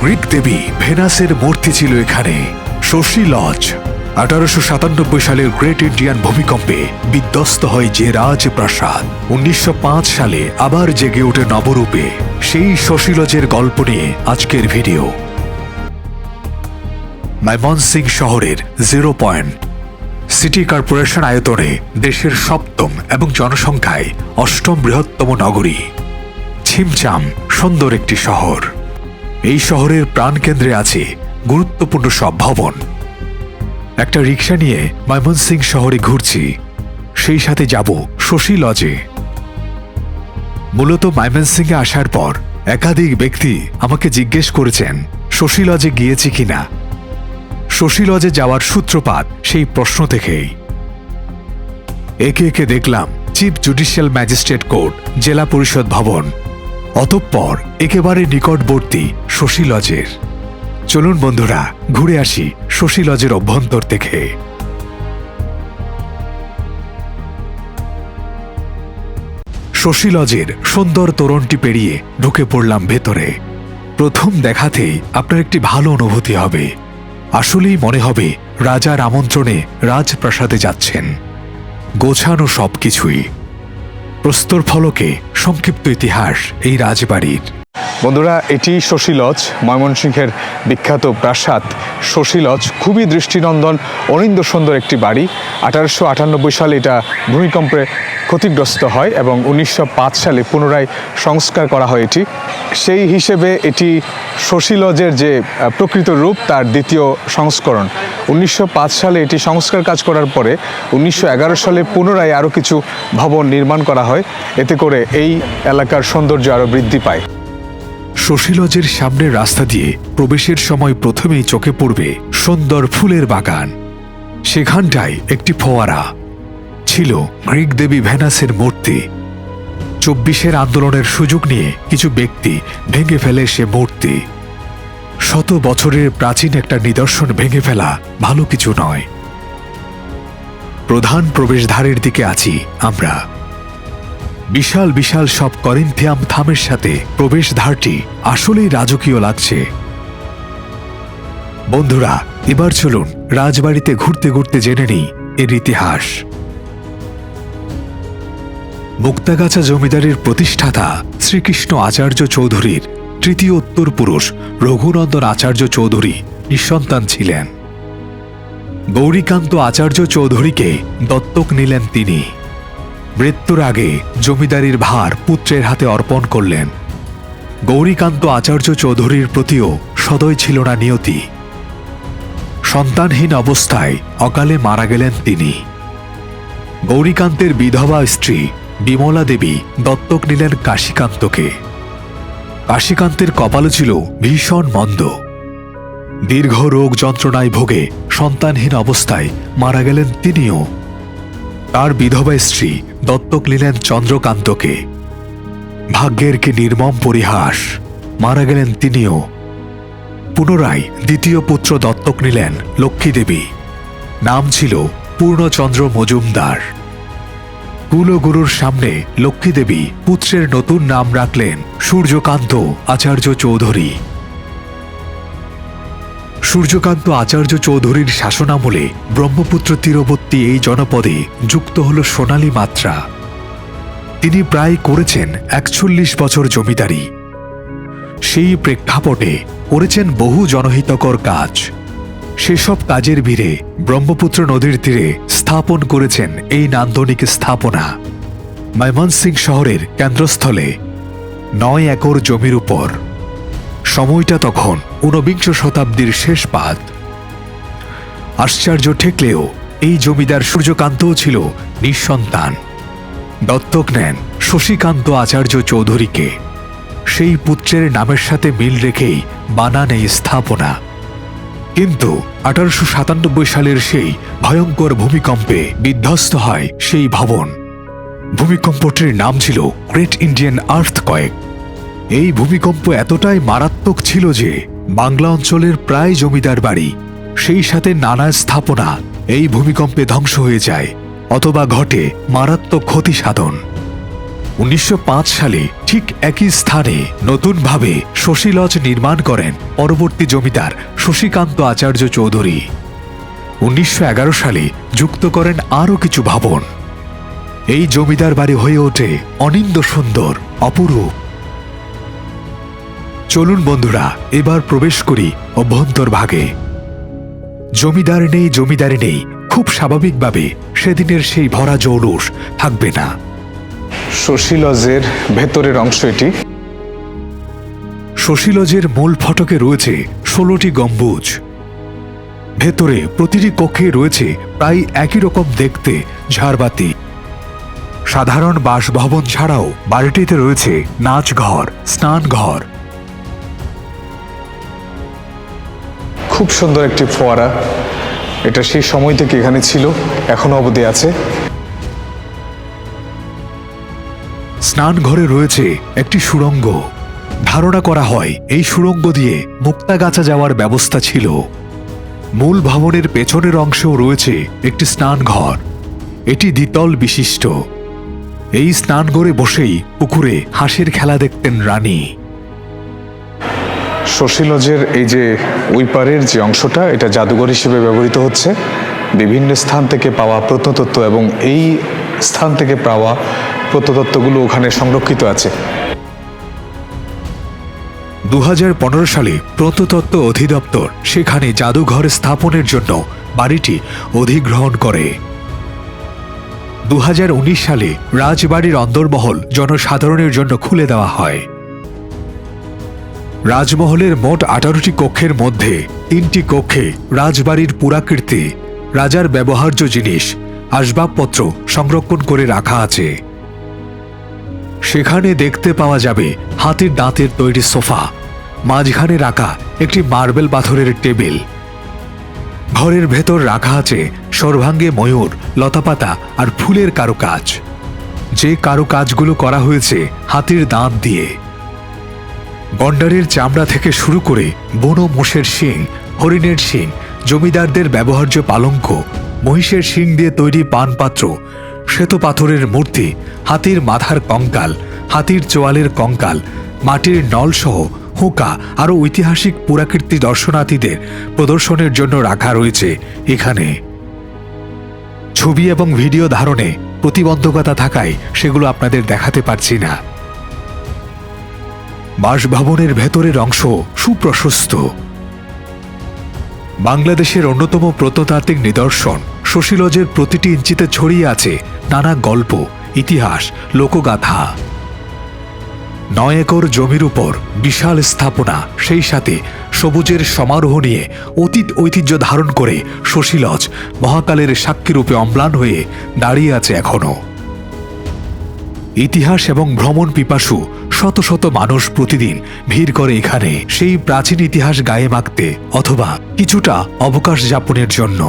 Greek দেবী ভেনাসের মূর্তি ছিল এখানে। শশী লজ, আঠারোশো সাতানব্বই সালের গ্রেট ইন্ডিয়ান ভূমিকম্পে বিধ্বস্ত হয় যে রাজপ্রাসাদ। উনিশশো পাঁচ সালে আবার জেগে ওঠে নবরূপে। সেই শশী লজের গল্প নিয়ে আজকের ভিডিও। ময়মনসিং শহরের জিরো পয়েন্ট। সিটি কর্পোরেশন আয়তনে দেশের সপ্তম এবং জনসংখ্যায় অষ্টম বৃহত্তম নগরী। ছিমচাম সুন্দর একটি শহর। এই শহরের প্রাণকেন্দ্রে আছে গুরুত্বপূর্ণ সব ভবন। একটা রিক্সা নিয়ে ময়মনসিং শহরে ঘুরছি। সেই সাথে যাব শশী লজে। মূলত ময়মনসিংয়ে আসার পর একাধিক ব্যক্তি আমাকে জিজ্ঞেস করেছেন, শশী লজে গিয়েছি কিনা? শশী লজে যাওয়ার সূত্রপাত সেই প্রশ্ন থেকেই। একে একে দেখলাম, চিফ জুডিশিয়াল ম্যাজিস্ট্রেট কোর্ট, জেলা পরিষদ ভবন অতঃপর একেবারে নিকটবর্তী শশী লজের। চলুন বন্ধুরা, ঘুরে আসি শশী লজের অভ্যন্তর থেকে। শশী লজের সুন্দর তোরণটি পেরিয়ে ঢুকে পড়লাম ভেতরে। প্রথম দেখাতেই আপনার একটি ভালো অনুভূতি হবে। আসলেই মনে হবে রাজার আমন্ত্রণে রাজপ্রাসাদে যাচ্ছেন। গোছানো সবকিছুই প্রস্তর ফলকে সংক্ষিপ্ত ইতিহাস এই রাজবাড়ির বন্ধুরা, এটি শশীলজ ময়মনসিংহের বিখ্যাত প্রাসাদ। শশীলজ খুবই দৃষ্টিনন্দন অনিন্দ সুন্দর একটি বাড়ি। আঠারোশো আটানব্বই সালে এটা ভূমিকম্পে ক্ষতিগ্রস্ত হয় এবং উনিশশো পাঁচ সালে পুনরায় সংস্কার করা হয় এটি। সেই হিসেবে এটি শশীলজের যে প্রকৃত রূপ, তার দ্বিতীয় সংস্করণ। উনিশশো পাঁচ সালে এটি সংস্কার কাজ করার পরে উনিশশো এগারো সালে পুনরায় আরও কিছু ভবন নির্মাণ করা হয়। এতে করে এই এলাকার সৌন্দর্য আরও বৃদ্ধি পায়। শশীলজের সামনের রাস্তা দিয়ে প্রবেশের সময় প্রথমেই চোখে পড়বে সুন্দর ফুলের বাগান। সেখানটায় একটি ফোয়ারা ছিল গ্রিক দেবী ভেনাসের মূর্তি। চব্বিশের আন্দোলনের সুযোগ নিয়ে কিছু ব্যক্তি ভেঙে ফেলে সে মূর্তি। শত বছরের প্রাচীন একটা নিদর্শন ভেঙে ফেলা ভালো কিছু নয়। প্রধান প্রবেশদ্বারের দিকে আছি আমরা। বিশাল বিশাল সব করিন্থিয়াম থামের সাথে প্রবেশদ্বারটি আসলেই রাজকীয় লাগছে। বন্ধুরা, এবার চলুন রাজবাড়িতে ঘুরতে ঘুরতে জেনে নিই এর ইতিহাস। মুক্তাগাছা জমিদারের প্রতিষ্ঠাতা শ্রীকৃষ্ণ আচার্য চৌধুরীর তৃতীয় উত্তর পুরুষ রঘুনন্দন আচার্য চৌধুরী নিঃসন্তান ছিলেন। গৌরীকান্ত আচার্য চৌধুরীকে দত্তক নিলেন তিনি। মৃত্যুর আগে জমিদারির ভার পুত্রের হাতে অর্পণ করলেন। গৌরীকান্ত আচার্য চৌধুরীর প্রতিও সদয় ছিল না নিয়তি। সন্তানহীন অবস্থায় অকালে মারা গেলেন তিনি। গৌরীকান্তের বিধবা স্ত্রী বিমলা দেবী দত্তক নিলেন কাশীকান্তকে। কাশীকান্তের কপালও ছিল ভীষণ মন্দ। দীর্ঘ রোগ যন্ত্রণায় ভোগে সন্তানহীন অবস্থায় মারা গেলেন তিনিও। তার বিধবা স্ত্রী দত্তক নিলেন চন্দ্রকান্তকে। ভাগ্যের কি নির্মম পরিহাস, মারা গেলেন তিনিও। পুনরায় দ্বিতীয় পুত্র দত্তক নিলেন লক্ষ্মীদেবী। নাম ছিল পূর্ণচন্দ্র মজুমদার। কুলগুরুর সামনে লক্ষ্মীদেবী পুত্রের নতুন নাম রাখলেন সূর্যকান্ত আচার্য চৌধুরী। সূর্যকান্ত আচার্য চৌধুরীর শাসনামলে ব্রহ্মপুত্র তীরবর্তী এই জনপদে যুক্ত হল সোনালী মাত্রা। তিনি প্রায় করেছেন একচল্লিশ বছর জমিদারি। সেই প্রেক্ষাপটে করেছেন বহু জনহিতকর কাজ। সেসব কাজের ভিড়ে ব্রহ্মপুত্র নদীর তীরে স্থাপন করেছেন এই নান্দনিক স্থাপনা। ময়মনসিং শহরের কেন্দ্রস্থলে নয় একর জমির উপর। সময়টা তখন ঊনবিংশ শতাব্দীর শেষ পাদ আশ্চর্য ঠেকলেও এই জমিদার সূর্যকান্তও ছিল নিঃসন্তান। দত্তক নেন শশীকান্ত আচার্য চৌধুরীকে। সেই পুত্রের নামের সাথে মিল রেখেই বানান এই স্থাপনা। কিন্তু আঠারোশো সাতানব্বই সালের সেই ভয়ঙ্কর ভূমিকম্পে বিধ্বস্ত হয় সেই ভবন। ভূমিকম্পটির নাম ছিল গ্রেট ইন্ডিয়ান আর্থ কয়েক এই ভূমিকম্প এতটাই মারাত্মক ছিল যে বাংলা অঞ্চলের প্রায় জমিদার বাড়ি, সেই সাথে নানা স্থাপনা এই ভূমিকম্পে ধ্বংস হয়ে যায় অথবা ঘটে মারাত্মক ক্ষতি সাধন। উনিশশো পাঁচ সালে ঠিক একই স্থানে নতুনভাবে শশী লজ নির্মাণ করেন পরবর্তী জমিদার শশীকান্ত আচার্য চৌধুরী। উনিশশো এগারো সালে যুক্ত করেন আরও কিছু ভবন। এই জমিদার বাড়ি হয়ে ওঠে অনিন্দ সুন্দর, অপরূপ চলুন বন্ধুরা এবার প্রবেশ করি অভ্যন্তর ভাগে। জমিদার নেই জমিদারি নেই খুব স্বাভাবিকভাবে সেদিনের সেই ভরা জৌলুস থাকবে না। শশী লজের ভেতরের অংশ এটি। শশীলজের মূল ফটকে রয়েছে ষোলোটি গম্বুজ। ভেতরে প্রতিটি কক্ষে রয়েছে প্রায় একই রকম দেখতে ঝাড়বাতি। সাধারণ বাসভবন ছাড়াও বাড়িটিতে রয়েছে নাচঘর স্নানঘর। খুব সুন্দর একটি ফোয়ারা। এটা সেই সময় থেকে এখানে ছিল, এখনও অবধি আছে। স্নানঘরে রয়েছে একটি সুড়ঙ্গ। ধারণা করা হয়, এই সুড়ঙ্গ দিয়ে মুক্তাগাছা যাওয়ার ব্যবস্থা ছিল। মূল ভবনের পেছনের অংশেও রয়েছে একটি স্নানঘর। এটি দ্বিতল বিশিষ্ট। এই স্নানঘরে বসেই পুকুরে হাঁসের খেলা দেখতেন রানী। শশী লজের এই যে ওই পারের যে অংশটা, এটা জাদুঘর হিসেবে ব্যবহৃত হচ্ছে। বিভিন্ন স্থান থেকে পাওয়া প্রত্নতত্ত্ব এবং এই স্থান থেকে পাওয়া প্রত্নতত্ত্বগুলো ওখানে সংরক্ষিত আছে। দু হাজার পনেরো সালে প্রত্নতত্ত্ব অধিদপ্তর সেখানে জাদুঘর স্থাপনের জন্য বাড়িটি অধিগ্রহণ করে। দু হাজার উনিশ সালে রাজবাড়ির অন্দরমহল জনসাধারণের জন্য খুলে দেওয়া হয়। রাজমহলের মোট আঠারোটি কক্ষের মধ্যে তিনটি কক্ষে রাজবাড়ির পুরাকীর্তি, রাজার ব্যবহার্য জিনিস, আসবাবপত্র সংরক্ষণ করে রাখা আছে। সেখানে দেখতে পাওয়া যাবে হাতির দাঁতের তৈরি সোফা, মাঝখানে রাখা একটি মার্বেল পাথরের টেবিল। ঘরের ভেতর রাখা আছে সর্বাঙ্গে ময়ূর, লতাপাতা আর ফুলের কারুকাজ। যে কারুকাজগুলো করা হয়েছে হাতির দাঁত দিয়ে। গন্ডারের চামড়া থেকে শুরু করে বনো মোষের শিং, হরিণের শিং, জমিদারদের ব্যবহার্য পালঙ্ক, মহিষের শিং দিয়ে তৈরি পানপাত্র শ্বেত পাথরের মূর্তি, হাতির মাথার কঙ্কাল, হাতির চোয়ালের কঙ্কাল, মাটির নলসহ হুঁকা আরও ঐতিহাসিক পুরাকীর্তি দর্শনার্থীদের প্রদর্শনের জন্য রাখা রয়েছে এখানে। ছবি এবং ভিডিও ধারণে প্রতিবন্ধকতা থাকায় সেগুলো আপনাদের দেখাতে পারছি না। বাসভবনের ভেতরের অংশ সুপ্রশস্ত। বাংলাদেশের অন্যতম প্রত্নতাত্ত্বিক নিদর্শন শশীলজের প্রতিটি ইঞ্চিতে ছড়িয়ে আছে নানা গল্প, ইতিহাস, লোকগাথা। নয় একর জমির উপর বিশাল স্থাপনা, সেই সাথে সবুজের সমারোহ নিয়ে অতীত ঐতিহ্য ধারণ করে শশীলজ মহাকালের সাক্ষীরূপে অম্লান হয়ে দাঁড়িয়ে আছে এখনও। ইতিহাস এবং ভ্রমণ পিপাসু শত শত মানুষ প্রতিদিন ভিড় করে এখানে সেই প্রাচীন ইতিহাস গায়ে মাখতে অথবা কিছুটা অবকাশ যাপনের জন্য।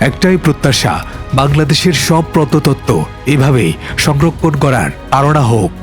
একটাই প্রত্যাশা, বাংলাদেশের সব প্রত্নতত্ত্ব এভাবেই সংরক্ষণ করার তাড়না হোক।